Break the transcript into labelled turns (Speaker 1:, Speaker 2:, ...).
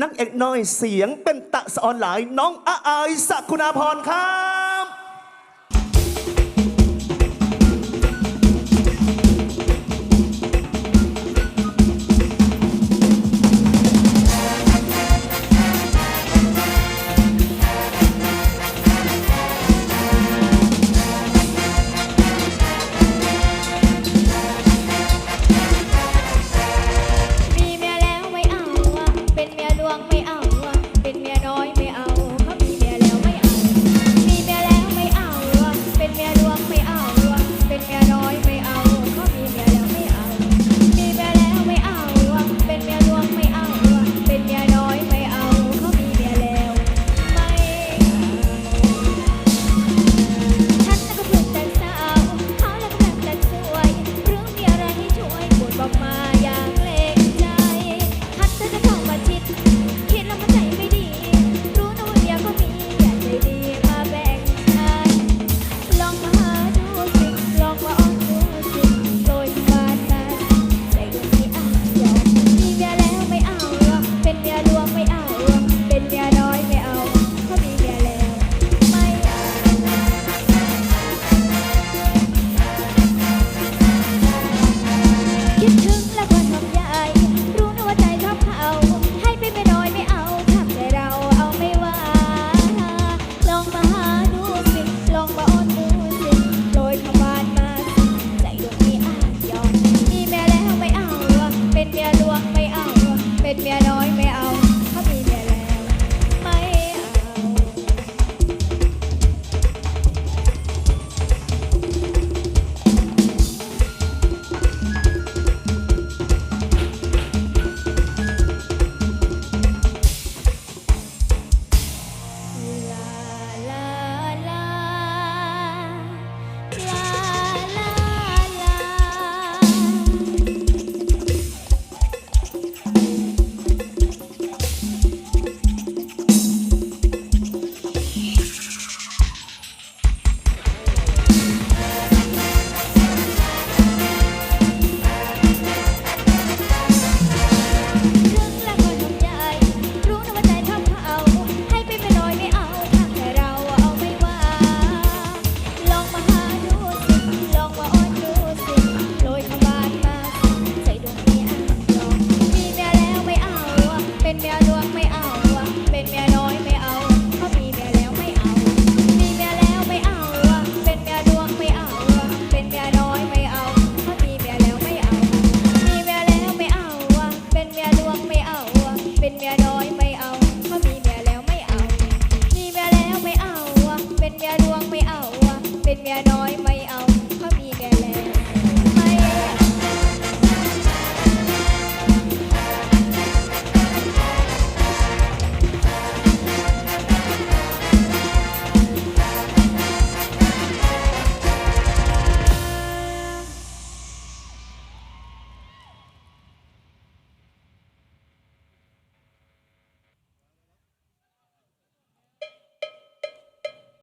Speaker 1: นักเอกน้อยเสียงเป็นตะสออนหลายน้องอาอายสักคุณาพรครับ